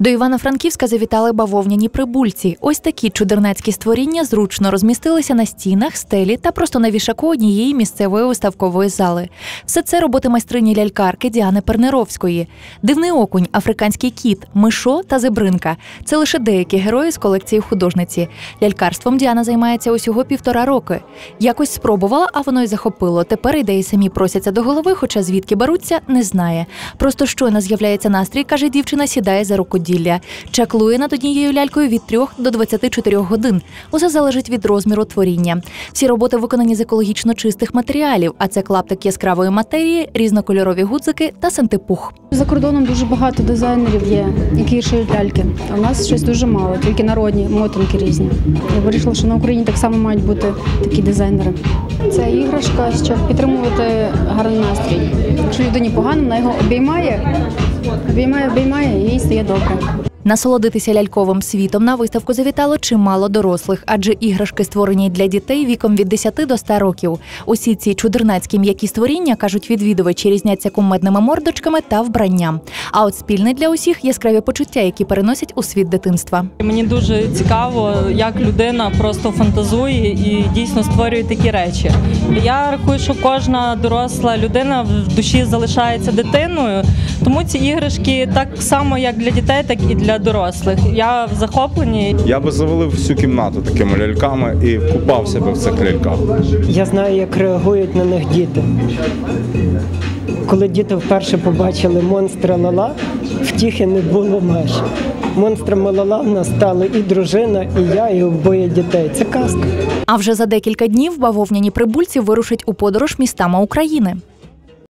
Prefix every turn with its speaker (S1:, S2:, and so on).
S1: До Івано-Франківська завітали бавовняні прибульці. Ось такі чудернацькі створіння зручно розмістилися на стінах, стелі та просто на вішаку однієї місцевої виставкової зали. Все це роботи майстрині лялькарки Діани Пернеровської. Дивний окунь, африканський кіт, мишо та зебринка. Це лише деякі герої з колекції художниці. Лялькарством Діана займається усього півтора роки. Якось спробувала, а воно й захопило. Тепер ідеї самі просяться до голови, хоча звідки беруться, не знає. Просто щойно з'являється настрій, каже дівчина, сідає за рукоділля. Чаклує над однією лялькою від 3 до 24 годин. Усе залежить від розміру творіння. Всі роботи виконані з екологічно чистих матеріалів, а це клаптик яскравої матерії, різнокольорові гудзики та сантипух.
S2: За кордоном дуже багато дизайнерів є, які шиють ляльки. А у нас щось дуже мало, тільки народні мотанки різні. Я вирішила, що на Україні так само мають бути такі дизайнери. Це іграшка, щоб підтримувати гарний настрій. Якщо людині погано, вона його обіймає, обіймає, обіймає, і їй стає добре.
S1: Насолодитися ляльковим світом на виставку завітало чимало дорослих, адже іграшки створені для дітей віком від 10 до 100 років. Усі ці чудернацькі м'які створіння кажуть відвідувачі різняться кумедними мордочками та вбранням. А от спільне для усіх яскраві почуття, які переносять у світ дитинства.
S3: Мені дуже цікаво, як людина просто фантазує і дійсно створює такі речі. Я рахую, що кожна доросла людина в душі залишається дитиною, тому ці іграшки так само, як для дітей, так і для дорослих. Я в захопленні.
S4: Я би завалив всю кімнату такими ляльками і купав себе в цих ляльках.
S5: Я знаю, як реагують на них діти. Коли діти вперше побачили монстра Лала, втіхи не було меж. Монстрами Лала в нас стали і дружина, і я, і обоє дітей. Це казка.
S1: А вже за декілька днів бавовняні прибульці вирушать у подорож містами України.